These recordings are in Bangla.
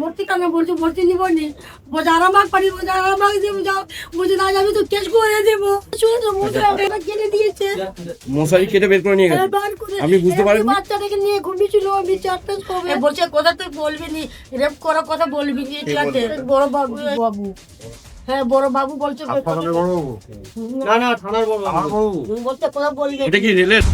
ভর্তি কেন বলছি ভর্তি নিব নি। বলছে আরামাগ পারি বলছে আরামাগ দেবো যাও। বলছে না যাবি। তো কেস করে দেবো কেটে দিয়েছে। মশারি কেটে বের করে নিয়ে গেছে। করে আপনি বুঝতে পারেননি? এই বাচ্চাটাকে নিয়ে ঘুমিয়েছিল আমি চারটে কবে বলছে কথা তুই বলবি নি? রেপ করার কথা বলবি নি এটাতে বড় বাবু বাবু। হ্যাঁ বড় বাবু বলছে না না থানার বড় বলছে কথা বলবি? এটা কি রেলের?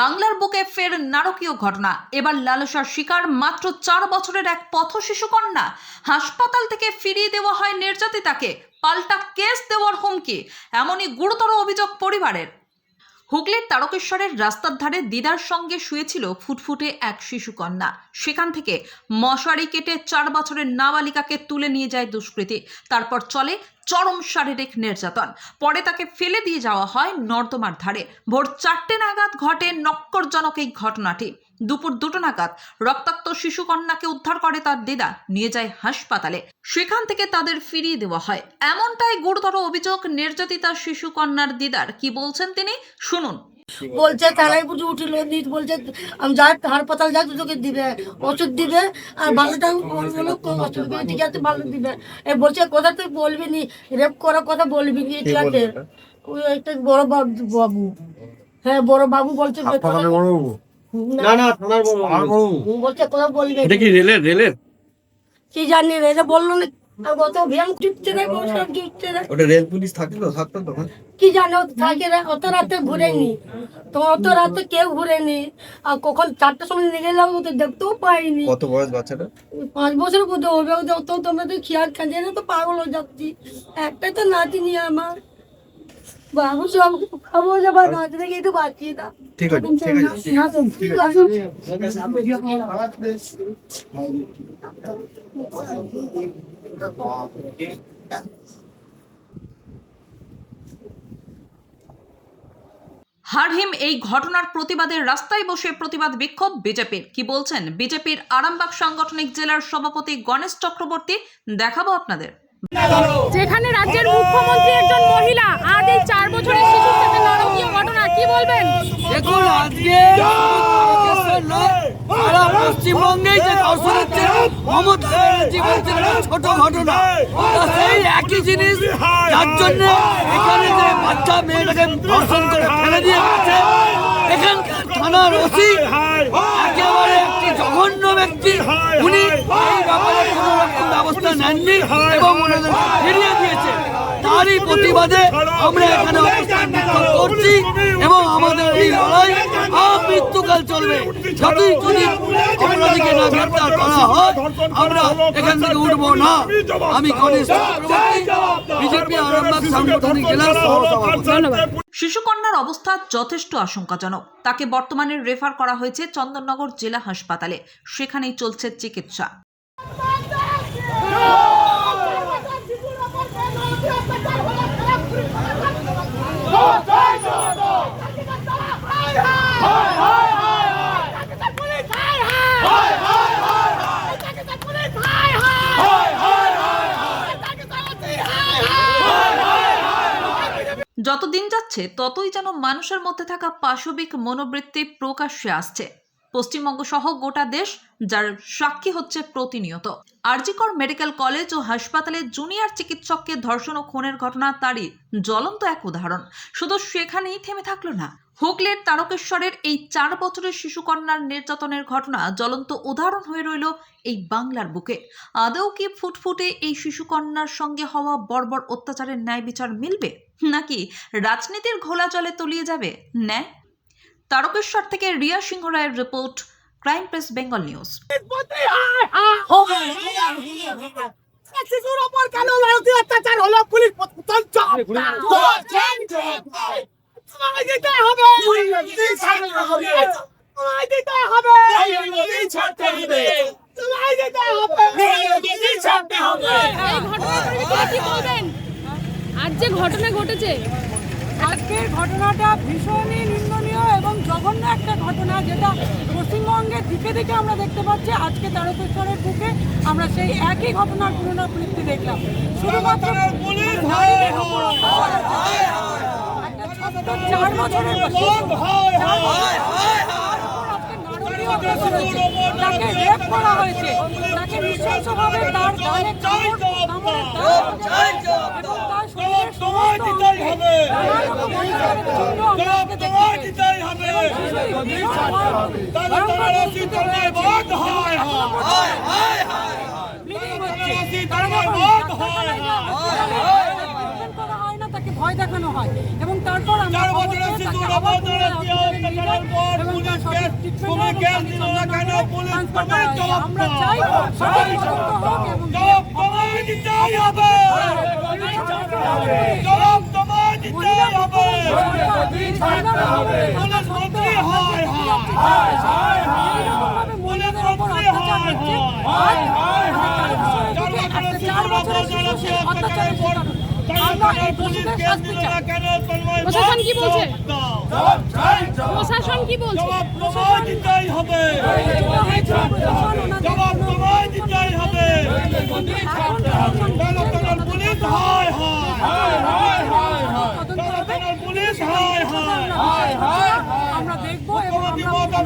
বাংলার বুকে ফের নারকীয় ঘটনা। এবার লালসার শিকার মাত্র চার বছরের এক পথ শিশু কন্যা হাসপাতাল থেকে ফিরিয়ে দেওয়া হয় নির্যাতিতাকে, পাল্টা কেস দেওয়ার হুমকি, এমনই গুরুতর অভিযোগ পরিবারের। হুগলির তারকেশ্বরের রাস্তার ধারে দিদার সঙ্গে শুয়েছিল ফুটফুটে এক শিশু কন্যা সেখান থেকে মশারি কেটে চার বছরের নাবালিকাকে তুলে নিয়ে যায় দুষ্কৃতী। তারপর চলে চরম শারীরিক নির্যাতন। পরে তাকে ফেলে দিয়ে যাওয়া হয় নর্দমার ধারে। ভোর চারটে নাগাদ ঘটে নক্করজনক এই ঘটনাটি। দুপুর দুটো নাগাদ রক্তাক্ত শিশুকন্যাকে উদ্ধার করে তার দিদা নিয়ে যায় হাসপাতালে। সেখান থেকে তাদের ফিরিয়ে দেওয়া হয়। এমনটাই গুরুতর অভিযোগ নির্যাতিতা শিশুকন্যার দিদার। কি বলছেন তিনি? শুনুন। বলছে থানায় বুঝে উঠিল নিত বলছে আমি যাই হাসপাতাল যাই তোকে দিবে ওষুধ দিবে আর ওষুধ দিবে ঠিক আছে ভালো দিবে। এ বলছে কথা তুই বলবি নি রেপ করার কথা বলবি নি এটাতে ওই একটা বড় বাবু হ্যাঁ বড় বাবু বলছে যে কথা- না। না থানার বড় বলছে কথা বলবি এটা কি রেলের রেলের? কি জানি রে বলল না আর কত ভ্যান টিপছে না সব টিপছে না ওটা রেল পুলিশ থাকে তো থাকতো তো কি জানো থাকে না অত রাতে ঘুরেনি। তো অত রাতে কেউ ঘুরেনি। আর কখন চারটার সময় নিয়ে গেলাম ও তো দেখতেও পাইনি। কত বয়স বাচ্চাটা? পাঁচ বছর হবে ও তো তো তোমরা তো খেয়াল খাঁজে না তো পাগল হয়ে যাচ্ছি। একটাই তো নাতি নিয়ে আমার। বাবু সব খাব যাবার নাতি থেকে একটু বাঁচিয়ে দাও। ঠিক আছে ঠিক আছে। ঠিক আছে। হারহিম এই ঘটনার প্রতিবাদে রাস্তায় বসে প্রতিবাদ বিক্ষোভ বিজেপির। কি বলছেন? বিজেপির আরামবাগ সাংগঠনিক জেলার সভাপতি গণেশ চক্রবর্তী দেখাবো আপনাদের। যেখানে রাজ্যের মুখ্যমন্ত্রী একজন মহিলা আজ এই চার বছরের শিশুর সাথে নারকীয় ঘটনা কি বলবেন দেখুন আজকে সারা পশ্চিমবঙ্গেই যে ধর্ষণ হচ্ছে মমতা ব্যানার্জি বলছেন ছোট ঘটনা। সেই একই জিনিস যার জন্য এখানে যে বাচ্চা মেয়েটাকে ধর্ষণ করে ফেলে দিয়ে গেছে এখানকার থানার ওসি একেবারে একটি জঘন্য ব্যক্তি উনি এই ব্যাপারে কোনো রকম ব্যবস্থা নেননি এবং ওনাদের ফিরিয়ে দিয়েছে। তারই প্রতিবাদে আমরা এখানে অবস্থান বিক্ষোভ করছি এবং আমাদের এই লড়াই মৃত্যুকাল চলবে। যতই যদি অপরাধীকে না গ্রেপ্তার করা হয় আমরা এখান থেকে উঠবো না। আমি গণেশ বিজেপি আরামবাগ সাংগঠনিক জেলার সহসভাপতি শিশুকন্যার অবস্থা যথেষ্ট আশঙ্কাজনক। তাকে বর্তমানে রেফার করা হয়েছে চন্দননগর জেলা হাসপাতালে। সেখানেই চলছে চিকিৎসা। যাচ্ছে ততই যেন মানুষের মধ্যে থাকা পাশবিক মনোবৃত্তি প্রকাশ্যে আসছে। পশ্চিমবঙ্গ সহ গোটা দেশ, যার সাক্ষী হচ্ছে প্রতিনিয়ত। আরজিকর মেডিকেল কলেজ ও হাসপাতালে জুনিয়র চিকিৎসককে ধর্ষণ ও খুনের ঘটনা তারই জ্বলন্ত এক উদাহরণ। শুধু সেখানেই থেমে থাকল না, হুগলির তারকেশ্বরের এই চার বছরের শিশুকন্যার নির্যাতনের ঘটনা জ্বলন্ত উদাহরণ হয়ে রইল এই বাংলার বুকে। আদৌ কি ফুটফুটে এই শিশুকন্যার সঙ্গে হওয়া বর্বর অত্যাচারের ন্যায় বিচার মিলবে, নাকি রাজনীতির ঘোলা জলে তলিয়ে যাবে? ন্যায় তারকেশ্বর থেকে রিয়া সিংহ রায়ের report crime press Bengal news. শিশুর ওপর কেন অত্যাচার হলো পুলিশ বলবেন আজ যে ঘটনা ঘটেছে। আজকের ঘটনাটা ভীষণই নিন্দনীয়। এবং জঘন্য একটা ঘটনা যেটা পশ্চিমবঙ্গের দিকে দিকে আমরা দেখতে পাচ্ছি আজকে তারকেশ্বরের বুকে আমরা সেই একই ঘটনার পুনরাবৃত্তি দেখলাম শুধুমাত্র চার বছরের। তাকে রেপ করা হয়েছে তাকে নৃশংসভাবে তার গালে কামড় কামড়ের এখনও পর্যন্ত bleeding হচ্ছে। তারা যখন ডাক্তারখানায় যায়, treatment করা হয় তাকে ভয় দেখানো হয় এবং তারপর আমরা। আমরা চাই হোক এবং প্রশাসন কি বলছে? প্রশাসন কি বলছে? প্রশাসন হয়েছিল প্রশাসন ওনাদের কোনো এখন প্রশাসন পুলিশ হয় তদন্ত হবে আমরা দেখব এবং আমরা বিষয়টা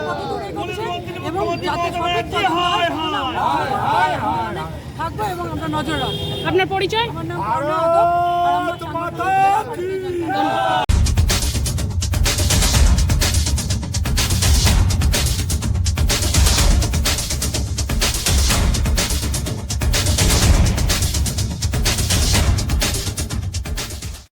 কতদূর এগোচ্ছে এবং যাতে সঠিক তদন্ত হয় সেখানে থাকব এবং আমরা নজর রাখব আপনার পরিচয়? আমার নাম